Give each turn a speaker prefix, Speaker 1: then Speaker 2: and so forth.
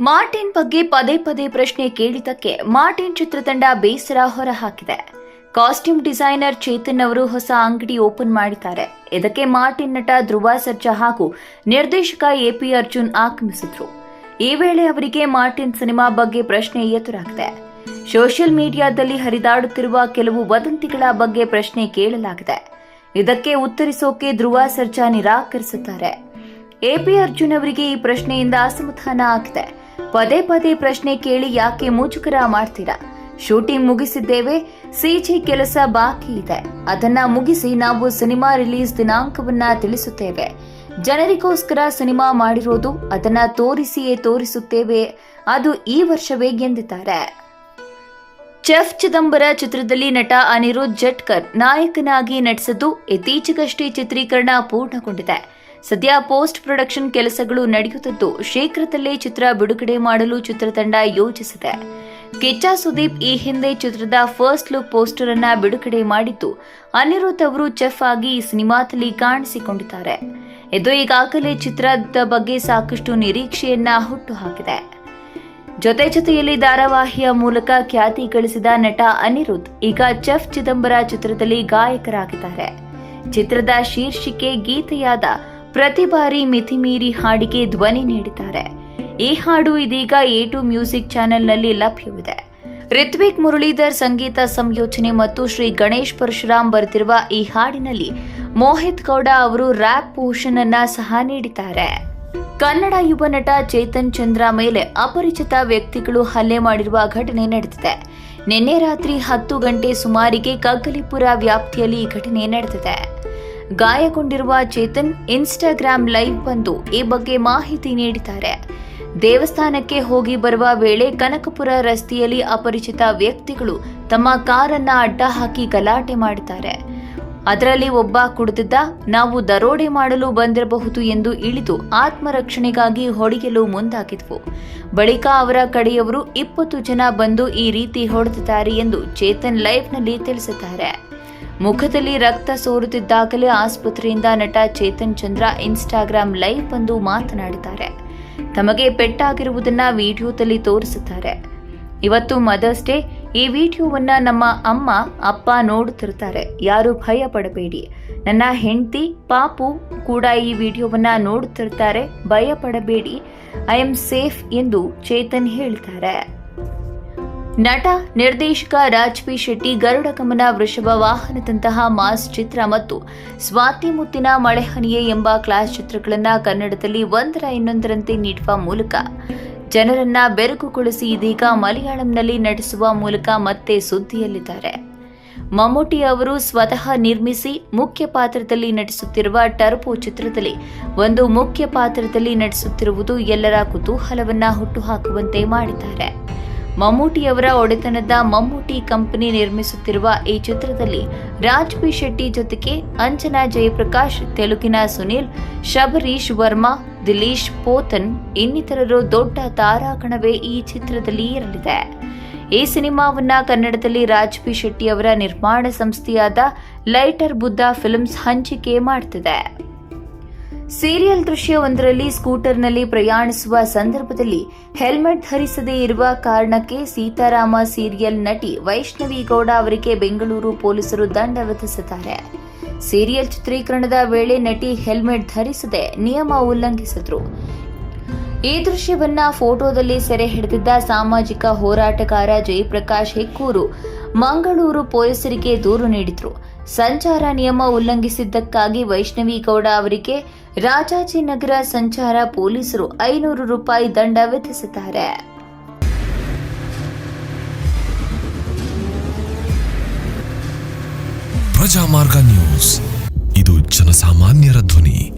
Speaker 1: Martin ಬಗ್ಗೆ ಪದೇ ಪದೇ ಪ್ರಶ್ನೆ ಕೇಳಿದ್ದಕ್ಕೆ ಮಾರ್ಟಿನ್ ಚಿತ್ರತಂಡ ಬೇಸರ ಹೊರಹಾಕಿದೆ. ಕಾಸ್ಟ್ಯೂಮ್ ಡಿಸೈನರ್ ಚೇತನ್ ಅವರು ಹೊಸ ಅಂಗಡಿ ಓಪನ್ ಮಾಡಿದ್ದಾರೆ. ಇದಕ್ಕೆ ಮಾರ್ಟಿನ್ ನಟ ಧ್ರುವ ಸರ್ಜಾ ಹಾಗೂ ನಿರ್ದೇಶಕ ಎಪಿ ಅರ್ಜುನ್ ಆಗಮಿಸಿದ್ರು. ಈ ವೇಳೆ ಅವರಿಗೆ ಮಾರ್ಟಿನ್ ಸಿನಿಮಾ ಬಗ್ಗೆ ಪ್ರಶ್ನೆ ಎದುರಾಗಿದೆ. ಸೋಷಿಯಲ್ ಮೀಡಿಯಾದಲ್ಲಿ ಹರಿದಾಡುತ್ತಿರುವ ಕೆಲವು ವದಂತಿಗಳ ಬಗ್ಗೆ ಪ್ರಶ್ನೆ ಕೇಳಲಾಗಿದೆ. ಇದಕ್ಕೆ ಉತ್ತರಿಸೋಕೆ ಧ್ರುವ ಸರ್ಜಾ ನಿರಾಕರಿಸುತ್ತಾರೆ. ಎಪಿ ಅರ್ಜುನ್ ಅವರಿಗೆ ಈ ಪ್ರಶ್ನೆಯಿಂದ ಅಸಮಾಧಾನ ಆಗಿದೆ. ಪದೇ ಪದೇ ಪ್ರಶ್ನೆ ಕೇಳಿ ಯಾಕೆ ಮುಜುಗರ ಮಾಡ್ತೀರಾ? ಶೂಟಿಂಗ್ ಮುಗಿಸಿದ್ದೇವೆ, ಸಿಜಿ ಕೆಲಸ ಬಾಕಿ ಇದೆ. ಅದನ್ನ ಮುಗಿಸಿ ನಾವು ಸಿನಿಮಾ ರಿಲೀಸ್ ದಿನಾಂಕವನ್ನ ತಿಳಿಸುತ್ತೇವೆ. ಜನರಿಗೋಸ್ಕರ ಸಿನಿಮಾ ಮಾಡಿರೋದು ಅದನ್ನ ತೋರಿಸಿಯೇ ತೋರಿಸುತ್ತೇವೆ. ಅದು ಈ ವರ್ಷವೇ ಎಂದಿದ್ದಾರೆ ಚೆಫ್ ಚಿದಂಬರ ಚಿತ್ರದಲ್ಲಿ ನಟ ಅನಿರುದ್ಧ್ ಜಟ್ಕರ್ ನಾಯಕನಾಗಿ ನಟಿಸಿದ್ದು ಇತ್ತೀಚೆಗಷ್ಟೇ ಚಿತ್ರೀಕರಣ ಪೂರ್ಣಗೊಂಡಿದೆ. ಸದ್ಯ ಪೋಸ್ಟ್ ಪ್ರೊಡಕ್ಷನ್ ಕೆಲಸಗಳು ನಡೆಯುತ್ತಿದ್ದು, ಶೀಘ್ರದಲ್ಲೇ ಚಿತ್ರ ಬಿಡುಗಡೆ ಮಾಡಲು ಚಿತ್ರತಂಡ ಯೋಜಿಸಿದೆ ಕಿಚ್ಚ ಸುದೀಪ್ ಈ ಹಿಂದೆ ಚಿತ್ರದ ಫಸ್ಟ್ ಲುಕ್ ಪೋಸ್ಟರ್ ಅನ್ನ ಬಿಡುಗಡೆ ಮಾಡಿದ್ದು, ಅನಿರುದ್ಧ್ ಅವರು ಚೆಫ್ ಆಗಿ ಈ ಸಿನಿಮಾದಲ್ಲಿ ಕಾಣಿಸಿಕೊಂಡಿದ್ದಾರೆ. ಇದು ಈಗಾಗಲೇ ಚಿತ್ರದ ಬಗ್ಗೆ ಸಾಕಷ್ಟು ನಿರೀಕ್ಷೆಯನ್ನ ಹುಟ್ಟುಹಾಕಿದೆ. ಜೊತೆ ಜೊತೆಯಲ್ಲಿ ಧಾರಾವಾಹಿಯ ಮೂಲಕ ಖ್ಯಾತಿ ಗಳಿಸಿದ ನಟ ಅನಿರುದ್ಧ್ ಈಗ ಚೆಫ್ ಚಿದಂಬರ ಚಿತ್ರದಲ್ಲಿ ಗಾಯಕರಾಗಿದ್ದಾರೆ. ಚಿತ್ರದ ಶೀರ್ಷಿಕೆ ಗೀತೆಯಾದ ಪ್ರತಿ ಬಾರಿ ಮಿತಿಮೀರಿ ಹಾಡಿಗೆ ಧ್ವನಿ ನೀಡಿದ್ದಾರೆ. ಈ ಹಾಡು ಇದೀಗ ಎ ಟು ಮ್ಯೂಸಿಕ್ ಚಾನೆಲ್ನಲ್ಲಿ ಲಭ್ಯವಿದೆ. ರಿತ್ವಿಕ್ ಮುರಳೀಧರ್ ಸಂಗೀತ ಸಂಯೋಜನೆ ಮತ್ತು ಶ್ರೀ ಗಣೇಶ್ ಪರಶುರಾಮ್ ಬರೆದಿರುವ ಈ ಹಾಡಿನಲ್ಲಿ ಮೋಹಿತ್ ಗೌಡ ಅವರು ರ್ಯಾಪ್ ಪೋರ್ಷನ್ ಅನ್ನ ಸಹ ನೀಡಿದ್ದಾರೆ. ಕನ್ನಡ ಯುವ ನಟ ಚೇತನ್ ಚಂದ್ರ ಮೇಲೆ ಅಪರಿಚಿತ ವ್ಯಕ್ತಿಗಳು ಹಲ್ಲೆ ಮಾಡಿರುವ ಘಟನೆ ನಡೆದಿದೆ. ನಿನ್ನೆ ರಾತ್ರಿ ಹತ್ತು ಗಂಟೆ ಸುಮಾರಿಗೆ ಕಗ್ಗಲಿಪುರ ವ್ಯಾಪ್ತಿಯಲ್ಲಿ ಈ ಘಟನೆ ನಡೆದಿದೆ. ಗಾಯಗೊಂಡಿರುವ ಚೇತನ್ ಇನ್ಸ್ಟಾಗ್ರಾಂ ಲೈವ್ ಬಂದು ಈ ಬಗ್ಗೆ ಮಾಹಿತಿ ನೀಡಿದ್ದಾರೆ. ದೇವಸ್ಥಾನಕ್ಕೆ ಹೋಗಿ ಬರುವ ವೇಳೆ ಕನಕಪುರ ರಸ್ತೆಯಲ್ಲಿ ಅಪರಿಚಿತ ವ್ಯಕ್ತಿಗಳು ತಮ್ಮ ಕಾರನ್ನ ಅಡ್ಡ ಹಾಕಿ ಗಲಾಟೆ ಮಾಡಿದ್ದಾರೆ. ಅದರಲ್ಲಿ ಒಬ್ಬ ಕುಡಿದಿದ್ದ, ನಾವು ದರೋಡೆ ಮಾಡಲು ಬಂದಿರಬಹುದು ಎಂದು ಇಳಿದು ಆತ್ಮರಕ್ಷಣೆಗಾಗಿ ಹೊಡೆಯಲು ಮುಂದಾಗಿದ್ವು. ಬಳಿಕ ಅವರ ಕಡೆಯವರು ಇಪ್ಪತ್ತು ಜನ ಬಂದು ಈ ರೀತಿ ಹೊಡೆದಿದ್ದಾರೆ ಎಂದು ಚೇತನ್ ಲೈವ್ನಲ್ಲಿ ತಿಳಿಸಿದ್ದಾರೆ. ಮುಖದಲ್ಲಿ ರಕ್ತ ಸೋರುತ್ತಿದ್ದಾಗಲೇ ಆಸ್ಪತ್ರೆಯಿಂದ ನಟ ಚೇತನ್ ಚಂದ್ರ ಇನ್ಸ್ಟಾಗ್ರಾಂ ಲೈವ್ ಬಂದು ಮಾತನಾಡಿದ್ದಾರೆ. ತಮಗೆ ಪೆಟ್ಟಾಗಿರುವುದನ್ನ ವಿಡಿಯೋದಲ್ಲಿ ತೋರಿಸುತ್ತಾರೆ. ಇವತ್ತು ಮದರ್ಸ್ ಡೇ, ಈ ವಿಡಿಯೋವನ್ನ ನಮ್ಮ ಅಮ್ಮ, ಅಪ್ಪ ನೋಡುತ್ತಿರ್ತಾರೆ ಯಾರು ಭಯ ಪಡಬೇಡಿ. ನನ್ನ ಹೆಂಡತಿ, ಪಾಪು ಕೂಡ ಈ ವಿಡಿಯೋವನ್ನ ನೋಡುತ್ತಿರ್ತಾರೆ ಭಯ ಪಡಬೇಡಿ. ಐ ಆಮ್ ಸೇಫ್ ಎಂದು ಚೇತನ್ ಹೇಳ್ತಾರೆ. ನಟ, ನಿರ್ದೇಶಕ ರಾಜ್ ಪಿ ಶೆಟ್ಟಿ ಗರುಡ ಗಮನ ವೃಷಭ ವಾಹನದಂತಹ ಮಾಸ್ ಚಿತ್ರ ಮತ್ತು ಸ್ವಾತಿ ಮುತ್ತಿನ ಮಳೆಹನಿಯೇ ಎಂಬ ಕ್ಲಾಸ್ ಚಿತ್ರಗಳನ್ನು ಕನ್ನಡದಲ್ಲಿ ಒಂದರ ಇನ್ನೊಂದರಂತೆ ನೀಡುವ ಮೂಲಕ ಜನರನ್ನ ಬೆರಗುಗೊಳಿಸಿ ಇದೀಗ ಮಲಯಾಳಂನಲ್ಲಿ ನಟಿಸುವ ಮೂಲಕ ಮತ್ತೆ ಸುದ್ದಿಯಲ್ಲಿದ್ದಾರೆ. ಮಮ್ಮೂಟಿ ಅವರು ಸ್ವತಃ ನಿರ್ಮಿಸಿ ಮುಖ್ಯ ಪಾತ್ರದಲ್ಲಿ ನಟಿಸುತ್ತಿರುವ ಟರ್ಬೋ ಚಿತ್ರದಲ್ಲಿ ಒಂದು ಮುಖ್ಯ ಪಾತ್ರದಲ್ಲಿ ನಟಿಸುತ್ತಿರುವುದು ಎಲ್ಲರ ಕುತೂಹಲವನ್ನ ಹುಟ್ಟುಹಾಕುವಂತೆ ಮಾಡಿದ್ದಾರೆ. ಮಮ್ಮೂಟಿಯವರ ಒಡೆತನದ ಮಮ್ಮೂಟಿ ಕಂಪನಿ ನಿರ್ಮಿಸುತ್ತಿರುವ ಈ ಚಿತ್ರದಲ್ಲಿ ರಾಜ್ ಪಿ ಶೆಟ್ಟಿ ಜೊತೆಗೆ ಅಂಜನಾ ಜಯಪ್ರಕಾಶ್, ತೆಲುಗಿನ ಸುನೀಲ್, ಶಬರೀಶ್ ವರ್ಮಾ, ದಿಲೀಶ್ ಪೋತನ್ ಇನ್ನಿತರರು ದೊಡ್ಡ ತಾರಾಗಣವೇ ಈ ಚಿತ್ರದಲ್ಲಿ ಇರಲಿದೆ. ಈ ಸಿನಿಮಾವನ್ನ ಕನ್ನಡದಲ್ಲಿ ರಾಜ್ ಪಿ ಶೆಟ್ಟಿ ಅವರ ನಿರ್ಮಾಣ ಸಂಸ್ಥೆಯಾದ ಲೈಟರ್ ಬುದ್ಧ ಫಿಲ್ಮ್ಸ್ ಹಂಚಿಕೆ ಮಾಡ್ತಿದೆ. ಸೀರಿಯಲ್ ದೃಶ್ಯವೊಂದರಲ್ಲಿ ಸ್ಕೂಟರ್ನಲ್ಲಿ ಪ್ರಯಾಣಿಸುವ ಸಂದರ್ಭದಲ್ಲಿ ಹೆಲ್ಮೆಟ್ ಧರಿಸದೇ ಇರುವ ಕಾರಣಕ್ಕೆ ಸೀತಾರಾಮ ಸೀರಿಯಲ್ ನಟಿ ವೈಷ್ಣವಿ ಗೌಡ ಅವರಿಗೆ ಬೆಂಗಳೂರು ಪೊಲೀಸರು ದಂಡ ವಿಧಿಸಿದ್ದಾರೆ. ಸೀರಿಯಲ್ ಚಿತ್ರೀಕರಣದ ವೇಳೆ ನಟಿ ಹೆಲ್ಮೆಟ್ ಧರಿಸದೆ ನಿಯಮ ಉಲ್ಲಂಘಿಸಿದ್ರು. ಈ ದೃಶ್ಯವನ್ನ ಫೋಟೋದಲ್ಲಿ ಸೆರೆ ಹಿಡಿದಿದ್ದ ಸಾಮಾಜಿಕ ಹೋರಾಟಗಾರ ಜಯಪ್ರಕಾಶ್ ಹೆಕ್ಕೂರು ಮಂಗಳೂರು ಪೊಲೀಸರಿಗೆ ದೂರು ನೀಡಿದ್ರು. ಸಂಚಾರ ನಿಯಮ ಉಲ್ಲಂಘಿಸಿದ್ದಕ್ಕಾಗಿ ವೈಷ್ಣವಿ ಗೌಡ ಅವರಿಗೆ ರಾಜಾಜಿನಗರ ಸಂಚಾರ ಪೊಲೀಸರು ಐನೂರು ರೂಪಾಯಿ ದಂಡ ವಿಧಿಸಿದ್ದಾರೆ.
Speaker 2: ಪ್ರಜಾಮಾರ್ಗ ನ್ಯೂಸ್. ಇದು ಜನಸಾಮಾನ್ಯರ ಧ್ವನಿ.